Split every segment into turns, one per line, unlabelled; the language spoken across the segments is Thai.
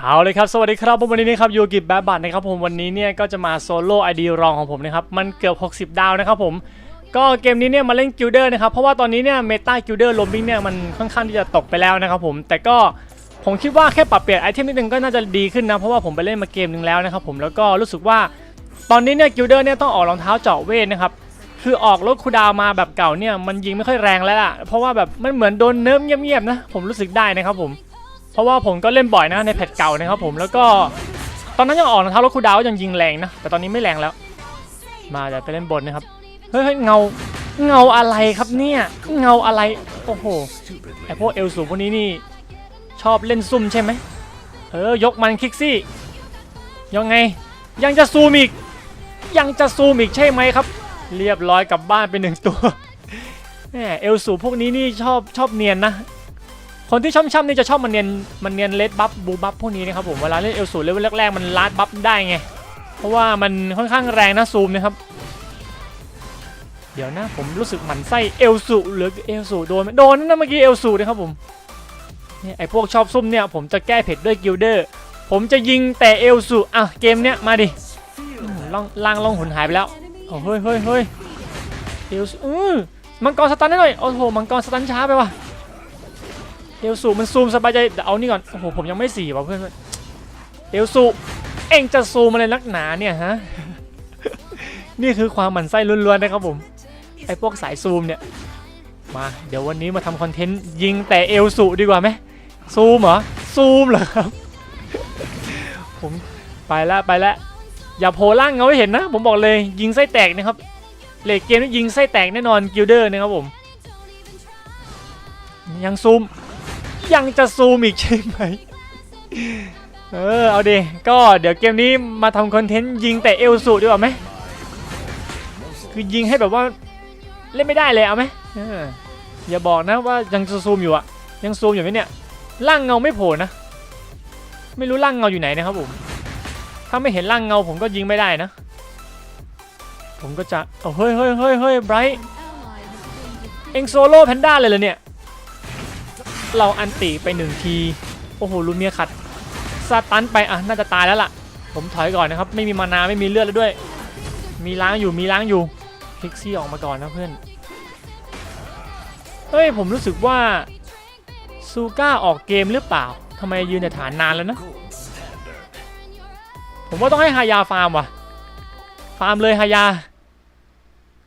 เอาเลยครับ สวัสดีครับผมวันนี้นะครับยูกิบแบบบัตนะครับผมวันนี้เนี่ยก็จะมาโซโล่ไอดีรองของผมนะครับ มันเกือบ 60 ดาวนะครับผม ก็เกมนี้เนี่ยมาเล่นกิลเดอร์นะครับ เพราะว่าตอนนี้เนี่ยเมตากิลเดอร์ลมบิงเนี่ยมันค่อนข้างที่จะตกไปแล้วนะครับผม แต่ก็ผมคิดว่าแค่ปรับเปลี่ยนไอเทมนิดนึงก็น่าจะดีขึ้นนะ เพราะว่าผมไปเล่นมาเกมหนึงแล้วนะครับผมแล้วก็รู้สึกว่าตอนนี้เนี่ยกิลเดอร์เนี่ยต้องออกรองเท้าเจาะเวทนะครับคือออกรถคูดาวมาแบบเก่าเนี่ยมันยิงไม่ค่อยแรงแล้วล่ะเพราะว่าแบบมันเหมือนโดนเนิร์ฟเงียบๆนะผมรู้สึกได้นะครับผม เพราะว่าผมก็เล่นบ่อยนะในแพทเก่านะครับผมแล้วก็ตอนนั้นยังออกรองเท้ารถคูดาวยังยิงแรงนะ แต่ตอนนี้ไม่แรงแล้ว มาเดี๋ยวไปเล่นบนนะครับเฮ้ยเงาเงาอะไรครับเนี่ยเงาอะไรโอ้โหไอพวกเอลสูพวกนี้นี่ชอบเล่นซุ่มใช่ไหมเออยกมันคิกซี่ ยังไงยังจะซูมอีก ยังจะซูมอีกใช่ไหมครับ เรียบร้อยกลับบ้านไปหนึ่งตัวแหมเอลสูพวกนี้นี่ชอบชอบเนียนนะ คนที่ช่ำๆนี่จะชอบมันเนียนมันเนียนเลดบัฟบูบัฟพวกนี้นะครับผมเวลาเล่นเอลสูเลเวลแรกๆมันลาดบัฟได้ไง เพราะว่ามันค่อนข้างแรงนะซูมนะครับ เดี๋ยวนะผมรู้สึกหมันไส้เอลสูหรือเอลสูโดนไหมโดนนั่นนะเมื่อกี้เอลสูนะครับผมเนี่ยไอพวกชอบซุ่มเนี่ยผมจะแก้เผ็ดด้วยกิลเดอร์ผมจะยิงแต่เอลสูอะเกมเนี้ยมาดิล่องล่างล่องหุนหายไปแล้วโอ้เฮ้ยเฮ้ยเฮ้ยเอลสูอือมังกรสตันได้หน่อยโอ้โหมังกรสตันช้าไปว่ะ เอลสูมันซูมสบายใจเดี๋ยวเอานี่ก่อน โอ้โห ผมยังไม่สี่ว่ะเพื่อนเอลสูเอ็งจะซูมอะไรนักหนาเนี่ยฮะ นี่คือความหมั่นไส้ล้วนๆนะครับผม ไอ้พวกสายซูมเนี่ย มา เดี๋ยววันนี้มาทำคอนเทนต์ยิงแต่เอลสูดีกว่าไหมซูมเหรอ ซูมเหรอครับ ผมไปแล้วไปแล้วอย่าโผล่ล่างเงาให้เห็นนะ ผมบอกเลยยิงไส้แตกนะครับเลกเกมนี้ยิงไส้แตกแน่นอนกิลเดอร์นะครับผมยังซูม ยังจะซูมอีกใช่ไหมเออเอาดิก็เดี๋ยวเกมนี้มาทำคอนเทนต์ยิงแต่เอลสูดีกว่าไหมคือยิงให้แบบว่าเล่นไม่ได้เลยเอาไหมอย่าบอกนะว่ายังจะซูมอยู่อะยังซูมอยู่ไหมเนี่ยร่างเงาไม่โผล่นะ ไม่รู้ร่างเงาอยู่ไหนนะครับผมถ้าไม่เห็นร่างเงาผมก็ยิงไม่ได้นะ ผมก็จะเอาเฮ้ยเฮ้ยเฮ้ยเฮ้ยไบรท์เอ็งโซโล่แพนด้าเลยเหรอเนี่ย เราอันติไปหนึ่งที โอ้โหลูเมียขัดสตันไปอะน่าจะตายแล้วล่ะ ผมถอยก่อนนะครับ ไม่มีมานาไม่มีเลือดแล้วด้วย มีล้างอยู่มีล้างอยู่พิกซี่ออกมาก่อนนะเพื่อนเฮ้ยผมรู้สึกว่าซูก้าออกเกมหรือเปล่าทำไมยืนในฐานนานแล้วนะ ผมว่าต้องให้ฮายาฟาร์มว่ะ ฟาร์มเลยฮายา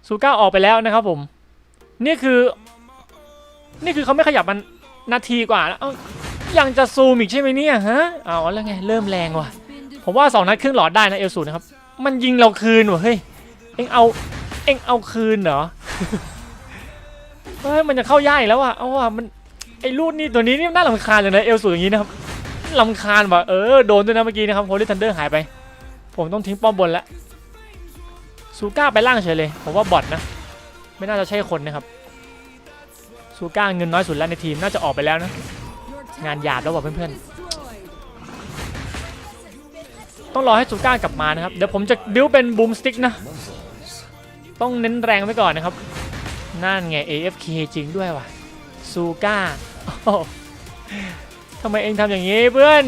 ซูก้าออกไปแล้วนะครับผม นี่คือ นี่คือเขาไม่ขยับมัน นาทีกว่าแล้วยังจะซูมอีกใช่ไหมเนี่ยฮะเอาแล้วไงเริ่มแรงว่ะ ผมว่า2นัดครึ่งหลอดได้นะเอลสูนะครับ มันยิงเราคืนว่ะเฮ้ยเอ็งเอาเอ็งเอาคืนเหรอเฮ้ยมันจะเข้าย่ายแล้วว่ะเอาว่ะมันไอ้ลูดนี่ตัวนี้นี่น่าลำคาญเลยนะเอลสูอย่างนี้นะครับลำคาญว่ะเออโดนด้วยนะเมื่อกี้นะครับโฮลิทันเดอร์หายไป ผมต้องทิ้งป้อมบนแล้วซูก้าไปล่างเฉยเลยผมว่าบอทนะ ไม่น่าจะใช่คนนะครับ ซูก้าเงินน้อยสุดแล้วในทีมน่าจะออกไปแล้วนะ งานหยาบแล้วว่ะเพื่อนๆ ต้องรอให้ซูก้ากลับมานะครับ เดี๋ยวผมจะบิวเป็นบูมสติ๊กนะ ต้องเน้นแรงไว้ก่อนนะครับ นั่นไง AFK จริงด้วยว่ะซูก้าทำไมเองทำอย่างนี้เพื่อน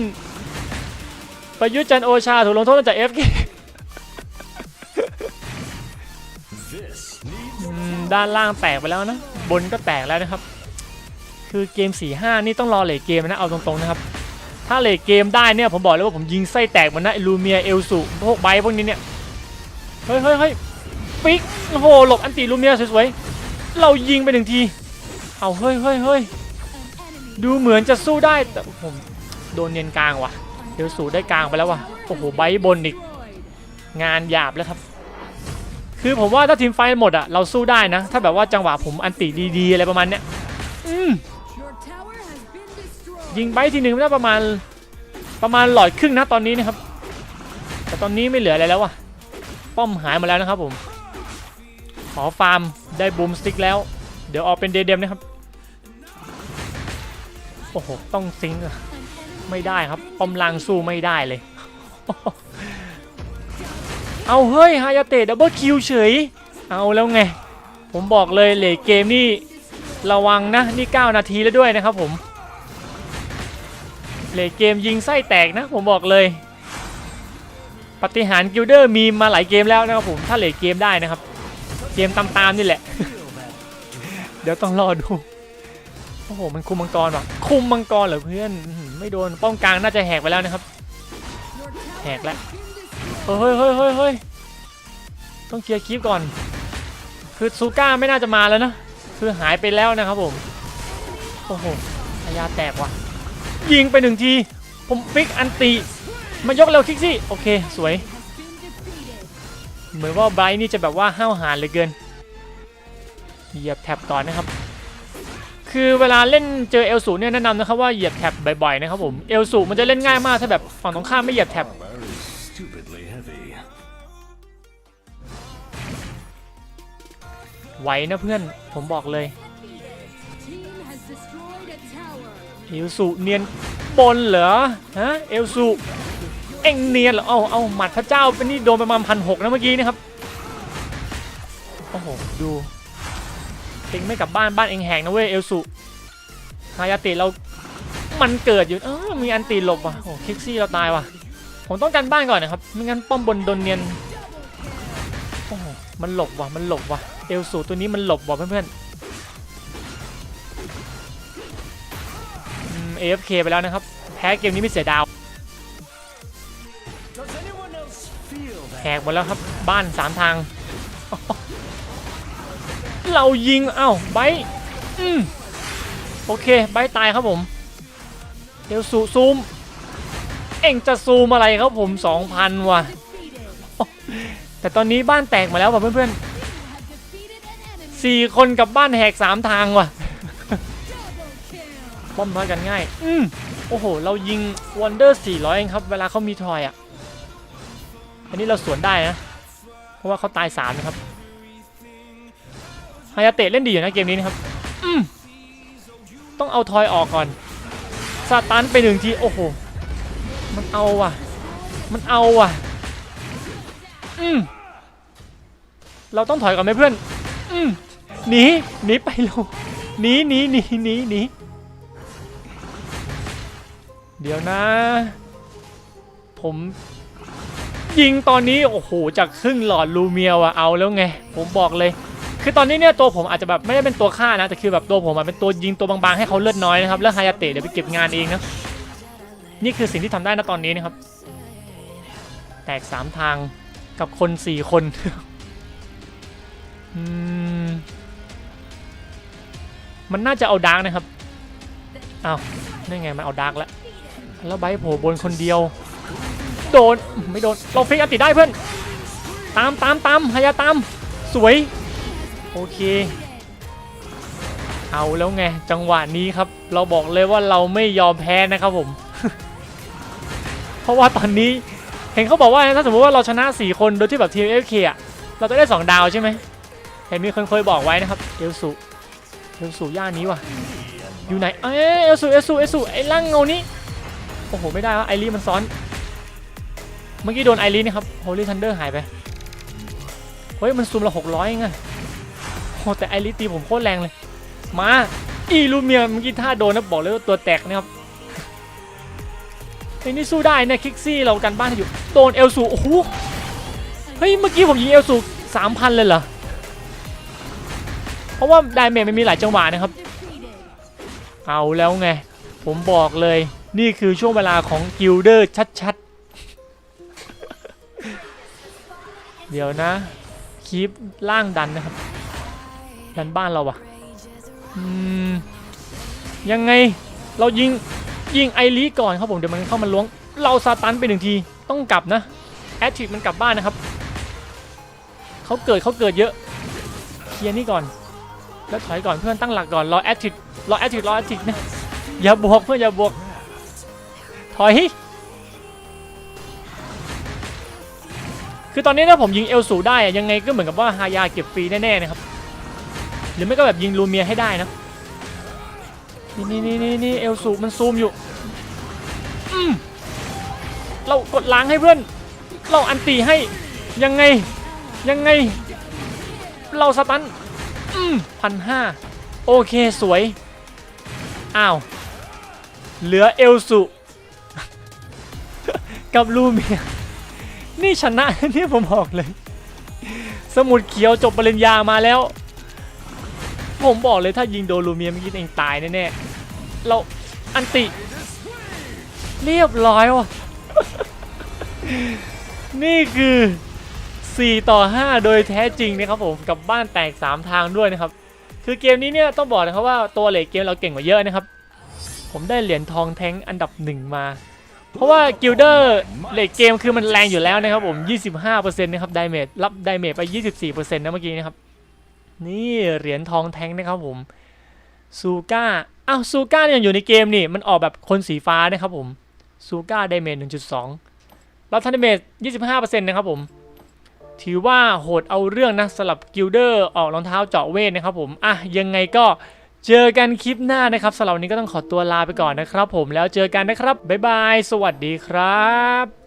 ประยุทธ์จันโอชาถูกลงโทษจาก AFK ด้านล่างแตกไปแล้วนะ บนก็แตกแล้วนะครับ คือเกม 4-5 นี่ต้องรอเลทเกมนะเอาตรงๆนะครับ ถ้าเลทเกมได้เนี่ยผมบอกเลยว่าผมยิงไส้แตกหมันนะไอ้ลูเมียเอลสุพวกไบพวกนี้เนี่ยเฮ้ยเฮ้ยเฮ้ยฟิกโอ้โหหลบอันติลูเมียสวยๆเรายิงไปหนึ่งทีเอาเฮ้ยเฮ้ยเฮ้ยดูเหมือนจะสู้ได้แต่ผมโดนเนียนกลางว่ะเอลสุได้กลางไปแล้วว่ะโอ้โหไบบนอีกงานหยาบแล้วครับ คือผมว่าถ้าทีมไฟหมดอะเราสู้ได้นะ ถ้าแบบว่าจังหวะผมอันติดีๆอะไรประมาณเนี้ยอืมยิงไบท์ทีหนึ่งได้ประมาณประมาณหลอดครึ่งนะตอนนี้นะครับ แต่ตอนนี้ไม่เหลืออะไรแล้วว่ะป้อมหายหมาแล้วนะครับผมขอฟาร์มได้บูมสติ๊กแล้ว เดี๋ยวออกเป็นเดเดมนะครับโอ้โหต้องซิงค์อะไม่ได้ครับป้อมลางสู้ไม่ได้เลย เอาเฮ้ยฮายาเตะดับเบิลคิวเฉย เอาแล้วไง ผมบอกเลยเหลเกมนี่ระวังนะ นี่ 9 นาทีแล้วด้วยนะครับผมเหลเกมยิงไส้แตกนะ ผมบอกเลย ปฏิหารกิลเดอร์มีมาหลายเกมแล้วนะครับผม ถ้าเหลเกมได้นะครับ เกมตามๆนี่แหละ เดี๋ยวต้องรอดูโอ้โหมันคุมมังกรว่ะ คุมมังกรเหรอเพื่อน ไม่โดนป้องกลางน่าจะแหกไปแล้วนะครับ แหกแล้ว ฮ้ยเฮ้ยเฮ้ยเฮ้ยต้องเคลียร์คลิปก่อน คือซูก้าไม่น่าจะมาแล้วนะ คือหายไปแล้วนะครับผม โอ้โหอายาแตกว่ะ ยิงไปหนึ่งที ผมฟิกอันติมายกเร็วคิกซี่ โอเค สวย เหมือนว่าไบรท์นี่จะแบบว่าห้าวหาญเหลือเกิน เหยียบแท็บก่อนนะครับ คือเวลาเล่นเจอเอลสูเนี่ยแนะนำนะครับว่าเหยียบแท็บบ่อยๆนะครับผม เอลสูมันจะเล่นง่ายมากถ้าแบบฝั่งตรงข้ามไม่เหยียบแท็บ ไหวนะเพื่อน ผมบอกเลยเอลสูเนียนบนเหรอฮะเอลสูเอ็งเนียนเหรอเอาเอาหมัดพระเจ้าเป็นนี่โดนประมาณพันหกนะเมื่อกี้นะครับโอ้โหดูเอ็งไม่กลับบ้านบ้านเอ็งแหงนะเว้ยเอลสูฮายาติเรามันเกิดอยู่เออมีอันตีหลบว่ะโอ้คิกซี่เราตายว่ะผมต้องกันบ้านก่อนนะครับไม่งั้นป้อมบนโดนเนียนโอ้โหมันหลบว่ะมันหลบว่ะ เอลสูตัวนี้มันหลบว่ะเพื่อนๆอืม AFK ไปแล้วนะครับ แพ้เกมนี้ไม่เสียดาวแหกหมดแล้วครับบ้านสามทาง เรายิง เอ้าไบร์ทอืมโอเคไบร์ตายครับผมเดี๋ยวซูซูม เอ็งจะซูมอะไรครับผม 2,000 ว่ะ แต่ตอนนี้บ้านแตกมาแล้วว่ะเพื่อน
Have
สี่คนกับบ้านแหกสามทางว่ะ
Double kill.
ป้อมน้อยกันง่าย อืมโอ้โห เรายิงวันเดอร์400เองครับ เวลาเขามีทอยอะ อันนี้เราสวนได้นะ เพราะว่าเขาตาย3นะครับฮายาเตะเล่นดีอยู่นะเกมนี้นะครับ อืมต้องเอาทอยออกก่อนสตันไปหนึ่งที โอ้โห มันเอาว่ะ มันเอาว่ะ อืมเราต้องถอยก่อนไหมเพื่อน อืม หนีหนีไปเร็วหนีหนีหนีหนีหนีเดี๋ยวนะ ผมยิงตอนนี้โอ้โหจากครึ่งหลอดลูเมียวอะเอาแล้วไง ผมบอกเลย คือตอนนี้เนี่ยตัวผมอาจจะแบบไม่ได้เป็นตัวฆ่านะแต่คือแบบตัวผมอะเป็นตัวยิงตัวบางๆให้เขาเลือดน้อยนะครับแล้วฮายาเตะเดี๋ยวไปเก็บงานเองนะนี่คือสิ่งที่ทำได้นะตอนนี้นะครับ แตกสามทางกับคนสี่คนอืม มันน่าจะเอาดาร์กนะครับอ้าวนี่ไงมันเอาดาร์กแล้วแล้วไบโผล่บนคนเดียว โดนไม่โดนเราฟิกอัติได้เพื่อนตามตามตามฮายาตามสวยโอเค เอาแล้วไงจังหวะนี้ครับ เราบอกเลยว่าเราไม่ยอมแพ้นะครับผม เพราะว่าตอนนี้เห็นเขาบอกว่าถ้าสมมติว่าเราชนะ 4 คนโดยที่แบบทีมเอฟเคอะเราจะได้ 2 ดาวใช่ไหมเห็นมีคนเคยบอกไว้นะครับเอลสุ เอลสุย่านนี้ว่ะ อยู่ไหน เอ้เอลสุเอลสุเอลสุไอ้ร่างเงานี้ โอ้โห ไม่ได้วะไอรีมันซ้อน เมื่อกี้โดนไอรีนี่ครับโฮลี่ทันเดอร์หายไป เฮ้ย มันซูมละหกร้อยเองอะโอ้แต่ไอรีตีผมโคตรแรงเลย มา อีลูเมียเมื่อกี้ท่าโดนนะบอกเลยว่าตัวแตกนะครับไอ้นี่สู้ได้นะคิกซี่เรากันบ้านอยู่ โดนเอลสูโอ้โห เฮ้ย เมื่อกี้ผมยิงเอลสูสามพันเลยเหรอ ราะว่าไดเมจมันมีหลายจังหวะนะครับ เอาแล้วไง ผมบอกเลย นี่คือช่วงเวลาของกิลเดอร์ชัดๆ เดี๋ยวนะคีปล่างดันนะครับ ดันบ้านเราวะอยังไงเรายิงยิงไอรีก่อนครับผมเดี๋ยวมันเข้ามาล้วง เราซาตันไปหนึ่งทีต้องกลับนะแอตทิกมันกลับบ้านนะครับเขาเกิดเขาเกิดเยอะเคลียร์นี่ก่อน แล้วถอยก่อนเพื่อนตั้งหลักก่อนรอแอตทิกรอแอตทิกรอแอตทิกนะอย่าบวกเพื่อนอย่าบวกถอยคือตอนนี้ถ้าผมยิงเอลสูได้อยังไงก็เหมือนกับว่าฮายาเก็บฟรีแน่ๆนะครับหรือไม่ก็แบบยิงลูเมียให้ได้นะนี่นี่นี่นี่นเอลสูมันซูมอยู่อืมเรากดล้างให้เพื่อน เราอันตีให้ยังไงยังไง เราสตัน อืมพันห้าโอเคสวย อ้าว เหลือเอลสุ กับลูเมีย นี่ชนะเนี่ยผมบอกเลย สมุดเขียวจบปริญญามาแล้ว ผมบอกเลยถ้ายิงโดนลูเมียเมื่อกี้เองตายแน่ๆ เราอันติ เรียบร้อยวะนี่คือ 4 ต่อ 5 โดยแท้จริงนะครับผมกับบ้านแตก 3 ทางด้วยนะครับ คือเกมนี้เนี่ยต้องบอกนะครับว่าตัวเลทเกมเราเก่งกว่าเยอะนะครับ ผมได้เหรียญทองแท้งอันดับหนึ่งมา เพราะว่ากิลเดอร์เลทเกมคือมันแรงอยู่แล้วนะครับผม 25%นะครับไดเมจรับไดเมจไป 24%นะเมื่อกี้นะครับ นี่เหรียญทองแท้งนะครับผมซูก้าอ้าวซูก้าเนี่ยอยู่ในเกมนี่มันออกแบบคนสีฟ้านะครับผมซูก้าไดเมจ1.2รับทันไดเมจ25%นะครับผม ถือว่าโหดเอาเรื่องนะสลับกิลเดอร์ออกรองเท้าเจาะเวทนะครับผมอะยังไงก็เจอกันคลิปหน้านะครับสำหรับวันนี้ก็ต้องขอตัวลาไปก่อนนะครับผมแล้วเจอกันนะครับบ๊ายบาย สวัสดีครับ